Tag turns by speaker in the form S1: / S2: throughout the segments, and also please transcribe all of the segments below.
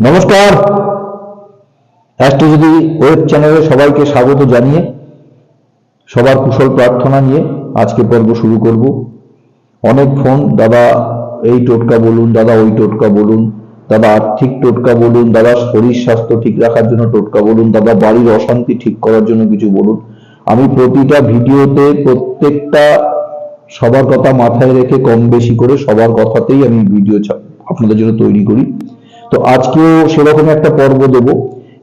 S1: নমস্কার। Astrology web চ্যানেলে সবাইকে স্বাগত জানিয়ে, সবার কুশল প্রার্থনা নিয়ে আজকে পর্ব শুরু করব। অনেক ফোন, দাদা এই টোটকা বলুন, দাদা ওই টোটকা বলুন, দাদা আর্থিক টোটকা বলুন, দাদা শরীর স্বাস্থ্য ঠিক রাখার জন্য টোটকা বলুন, দাদা বাড়ির অশান্তি ঠিক করার জন্য কিছু বলুন। আমি প্রতিটা ভিডিওতে প্রত্যেকটা সবার কথা মাথায় রেখে কম বেশি করে সবার কথাতেই আমি ভিডিও ছা- আপনাদের জন্য তৈরি করি। তো আজকেও সেরকম একটা পর্ব দেব,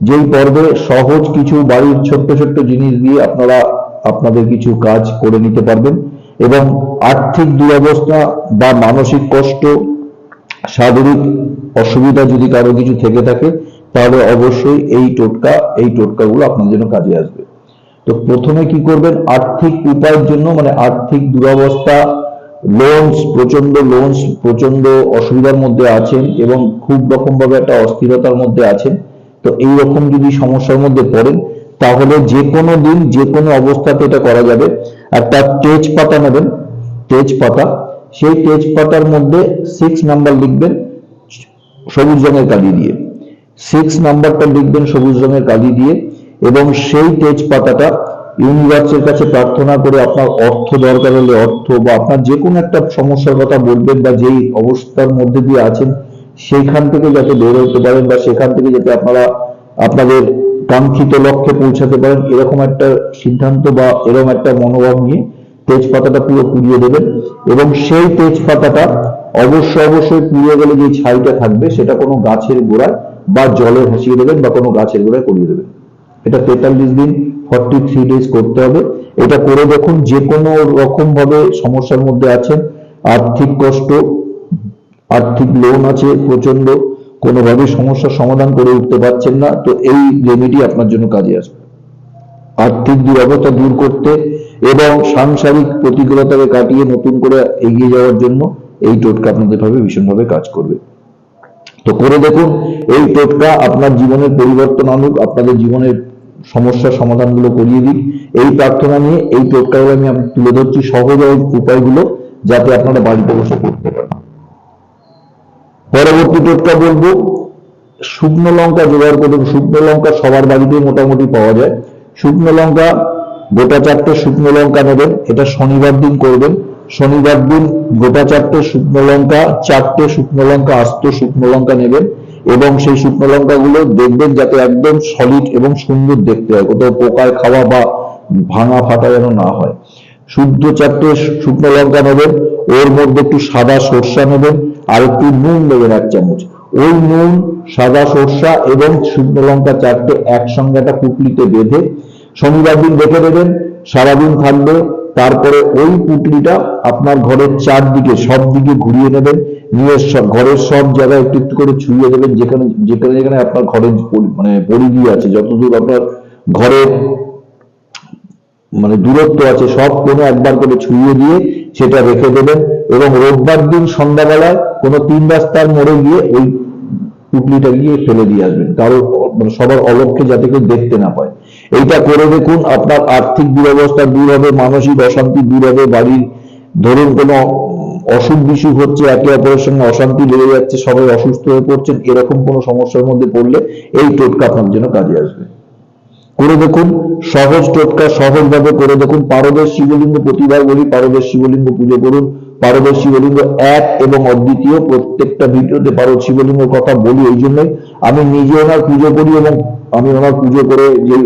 S1: যেই পর্বে সহজ কিছু বাড়ির ছোট্ট ছোট্ট জিনিস দিয়ে আপনারা আপনাদের কিছু কাজ করে নিতে পারবেন এবং আর্থিক দুরবস্থা বা মানসিক কষ্ট, শারীরিক অসুবিধা যদি কারও কিছু থেকে থাকে, তাহলে অবশ্যই এই টোটকা, এই টোটকাগুলো আপনার জন্য কাজে আসবে। তো প্রথমে কি করবেন? আর্থিক উপায়ের জন্য মানে আর্থিক দুরবস্থা লোনস প্রচণ্ড লোনস প্রচণ্ড অসুবিধার মধ্যে আছেন এবং খুব রকম ভাবে একটা অস্থিরতার মধ্যে আছেন। তো এই রকম যদি সমস্যার মধ্যে পড়েন, তাহলে যে কোনো দিন, যে কোনো অবস্থাতে এটা করা যাবে। একটা তেজপাতা নেবেন, তেজপাতা। সেই তেজপাতার মধ্যে সিক্স নাম্বার লিখবেন, সবুজ রঙের কালি দিয়ে। সিক্স নাম্বারটা লিখবেন সবুজ রঙের কালি দিয়ে এবং সেই তেজপাতাটা ইউনিভার্সের কাছে প্রার্থনা করে আপনার অর্থ দরকার হলে অর্থ বা আপনার যে কোনো একটা সমস্যার কথা বলবেন বা যেই অবস্থার মধ্যে দিয়ে আছেন সেইখান থেকে যাতে বের হতে পারেন বা সেখান থেকে যাতে আপনারা আপনাদের কাঙ্ক্ষিত লক্ষ্যে পৌঁছাতে পারেন, এরকম একটা সিদ্ধান্ত বা এরকম একটা মনোভাব নিয়ে তেজপাতাটা পুরো পুড়িয়ে দেবেন এবং সেই তেজপাতাটা অবশ্যই অবশ্যই পুড়িয়ে গেলে যে ছাইটা থাকবে, সেটা কোনো গাছের গোড়ায় বা জলে ভাসিয়ে দেবেন বা কোনো গাছের গোড়ায় করিয়ে দেবেন। এটা তেতাল্লিশ দিন ফর্টি থ্রি ডেজ করতে হবে। এটা করে দেখুন যে কোনো রকম ভাবে সমস্যার মধ্যে আছেন, আর্থিক কষ্ট, আর্থিক লোন আছে প্রচণ্ড কোনোভাবে সমস্যার সমাধান করে উঠতে পারছেন না, তো এই রেমেডি আপনার জন্য কাজে আসবে। আর্থিক দুরবস্থা দূর করতে এবং সাংসারিক প্রতিকূলতাকে কাটিয়ে নতুন করে এগিয়ে যাওয়ার জন্য এই টোটকা আপনাদের ভাবে ভীষণভাবে কাজ করবে। তো করে দেখুন, এই টোটকা আপনার জীবনের পরিবর্তন আনুক, আপনাদের জীবনের সমস্যার সমাধানগুলো করিয়ে দিক এই প্রার্থনা নিয়ে, এই টোটকাগুলো আমি আমি তুলে ধরছি সহজ উপায়গুলো যাতে আপনারা বাড়িতে বসে করতে পারেন। পরবর্তী টোটকা বলব, শুকনো লঙ্কা জোগাড় করুন। শুকনো লঙ্কা সবার বাড়িতেই মোটামুটি পাওয়া যায়। শুকনো লঙ্কা, গোটা চারটে শুকনো লঙ্কা নেবেন। এটা শনিবার দিন করবেন। শনিবার দিন গোটা চারটে শুকনো লঙ্কা, চারটে শুকনো লঙ্কা, আস্ত শুকনো লঙ্কা নেবেন। এবং সেই শুকনো লঙ্কাগুলো দেখবেন যাতে একদম সলিড এবং সুন্দর দেখতে হয়। কোথাও পোকায় খাওয়া বা ভাঙা ফাটা যেন না হয়। শুদ্ধ চারটে শুকনো লঙ্কা নেবেন, ওর মধ্যে একটু সাদা সর্ষা নেবেন, আর একটু নুন নেবেন এক চামচ। ওই নুন, সাদা সর্ষা এবং শুকনো লঙ্কা চারটে একসঙ্গে একটা পুটলিতে বেঁধে শনিবার দিন রেখে দেবেন, সারাদিন থাকবে। তারপরে ওই পুটলিটা আপনার ঘরের চারদিকে সব দিকে ঘুরিয়ে নেবেন। সব- ঘরের সব জায়গায় একটু একটু করে ছুঁয়ে দেবেন, যেখানে যেখানে যেখানে আপনার ঘরের মানে পরিধি আছে। যতদূর আপনার ঘরের মানে দূরত্ব আছে, সব কোনো একবার করে ছুঁয়ে দিয়ে সেটা রেখে দেবেন এবং রোববার দিন সন্ধ্যাবেলায় কোনো তিন রাস্তার মোড়ে গিয়ে ওই পুটলিটা গিয়ে ফেলে দিয়ে আসবেন। কারও মানে সবার অলক্ষে যাতে কেউ দেখতে না পায়। এইটা করে দেখুন, আপনার আর্থিক দুরবস্থা দূর হবে, মানসিক অশান্তি দূর হবে, বাড়ির, ধরুন কোনো অসুখ বিসুখ হচ্ছে, একে অপরের সঙ্গে অশান্তি লেগে যাচ্ছে, সবাই অসুস্থ হয়ে পড়ছেন, এরকম কোনো সমস্যার মধ্যে পড়লে এই টোটকা আপনার জন্য কাজে আসবে। করে দেখুন, সহজ টোটকা সহজভাবে করে দেখুন পারদের শিবলিঙ্গ প্রতিবার বলি পারদের শিবলিঙ্গ পুজো করুন পারদের শিবলিঙ্গ এক এবং অদ্বিতীয়, প্রত্যেকটা ভিডিওতে পারদ শিবলিঙ্গের কথা বলি এই জন্যই, আমি নিজে ওনার পুজো করি এবং আমি ওনার পুজো করে যে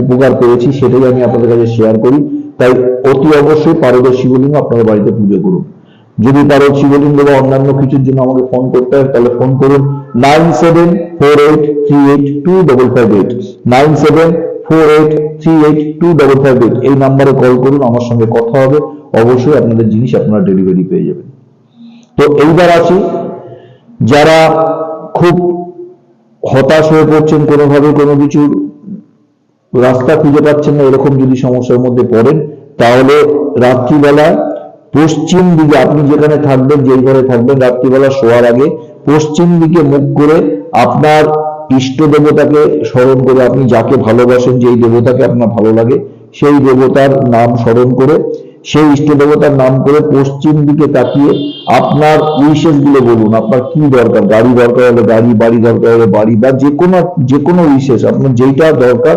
S1: উপকার পেয়েছি সেটাই আমি আপনাদের কাছে শেয়ার করি। তাই অতি অবশ্যই পারদের শিবলিঙ্গ আপনাদের বাড়িতে পুজো করুন। যদি পারো শিবলিঙ্গ বা অন্যান্য কিছুর জন্য আমাকে ফোন করতে হয়, তাহলে ফোন করুন nine seven four eight three eight two double five eight, nine seven four eight three eight two double five eight, এই নাম্বারে কল করুন, আমার সঙ্গে কথা হবে, অবশ্যই আপনাদের জিনিস আপনারা ডেলিভারি পেয়ে যাবেন। তো এইবার আসি, যারা খুব হতাশ হয়ে পড়ছেন কোনোভাবে, কোনো কিছুর রাস্তা খুঁজে পাচ্ছেন না, এরকম যদি সমস্যার মধ্যে পড়েন, তাহলে রাত্রিবেলা পশ্চিম দিকে আপনি যেখানে থাকবেন, যেই ঘরে থাকবেন, রাত্রিবেলা শোয়ার আগে পশ্চিম দিকে মুখ করে আপনার ইষ্ট দেবতাকে স্মরণ করে আপনি যাকে ভালোবাসেন, যেই দেবতাকে আপনার ভালো লাগে, সেই দেবতার নাম স্মরণ করে, সেই ইষ্ট দেবতার নাম করে পশ্চিম দিকে তাকিয়ে আপনার উইশেসগুলো বলুন, আপনার কি দরকার? গাড়ি দরকার হলে গাড়ি, বাড়ি দরকার হলে বাড়ি, বা যে কোনো যে কোনো উইশেস, আপনার যেইটা দরকার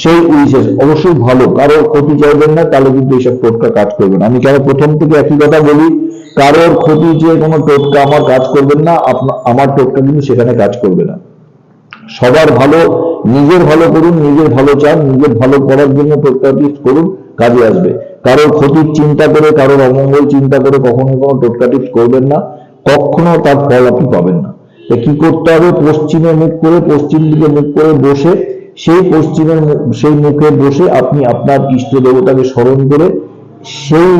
S1: সেই উইশেস অবশ্যই ভালো। কারোর ক্ষতি চাইবেন না, তাহলে কিন্তু এইসব টোটকা কাজ করবে না। আমি কেন প্রথম থেকে একই কথা বলি? কারোর ক্ষতি যে কোনো টোটকা আমার কাজ করবেন না আমার টোটকা কিন্তু সেখানে কাজ করবে না। সবার ভালো, নিজের ভালো করুন, নিজের ভালো চান, নিজের ভালো করার জন্য টোটকাটি করুন, কাজে আসবে। কারোর ক্ষতির চিন্তা করে, কারোর অমঙ্গল চিন্তা করে কখনো কোনো টোটকা টিপস করবেন না, কখনো তার ফল আপনি পাবেন না। তো কি করতে হবে? পশ্চিমে মুখ করে, পশ্চিম দিকে মুখ করে বসে সেই পশ্চিমের সেই মুখে বসে আপনি আপনার ইষ্ট দেবতাকে স্মরণ করে সেই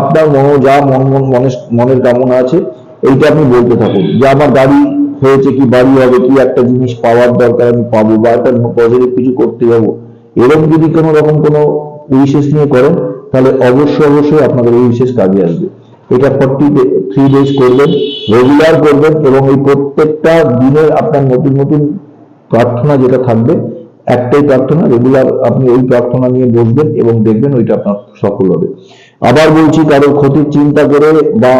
S1: আপনার মন, যা মন মন মনের মনের কামনা আছে, এইটা আপনি বলতে থাকুন। যে আমার গাড়ি হয়েছে কি, বাড়ি হবে কি, একটা জিনিস পাওয়ার দরকার আমি পাবো বা একটা পজিটিভ কিছু করতে যাব। এরকম যদি কোনো রকম কোনো উইশেষ নিয়ে করেন, তাহলে অবশ্যই অবশ্যই আপনাদের এই বিশেষ কাজে আসবে। এটা ফর্টি থ্রি ডেজ করবেন রেগুলার করবেন, এবং এই প্রত্যেকটা দিনের আপনার নতুন নতুন প্রার্থনা যেটা থাকবে, একটাই প্রার্থনা রেগুলার আপনি ওই প্রার্থনা নিয়ে বসবেন এবং দেখবেন ওইটা আপনার সফল হবে। আবার বলছি, কারোর ক্ষতির চিন্তা করে বা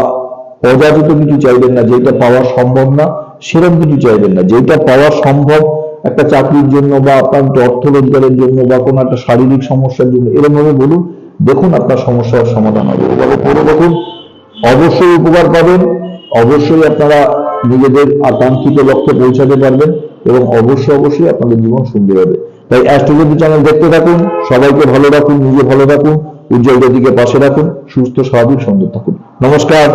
S1: অযাচিত কিছু চাইবেন না, যেটা পাওয়া সম্ভব না সেরকম কিছু চাইবেন না। যেটা পাওয়া সম্ভব, একটা চাকরির জন্য বা আপনার অর্থ রোজগারের জন্য বা কোনো একটা শারীরিক সমস্যার জন্য এরকম ভাবে বলুন, দেখুন আপনার সমস্যার সমাধান হবে। এভাবে করে দেখুন, অবশ্যই উপকার পাবেন, অবশ্যই আপনারা নিজেদের আকাঙ্ক্ষিত লক্ষ্যে পৌঁছাতে পারবেন। এবং অবশ্যই অবশ্যই আপনাদের জীবন সুন্দর হবে। তাই অ্যাস্ট্রোলজি চ্যানেল দেখতে থাকুন, সবাইকে ভালো রাখুন, নিজে ভালো রাখুন, উজ্জ্বল জ্যোতিকে পাশে রাখুন, সুস্থ, স্বাভাবিক সুন্দর থাকুন। নমস্কার।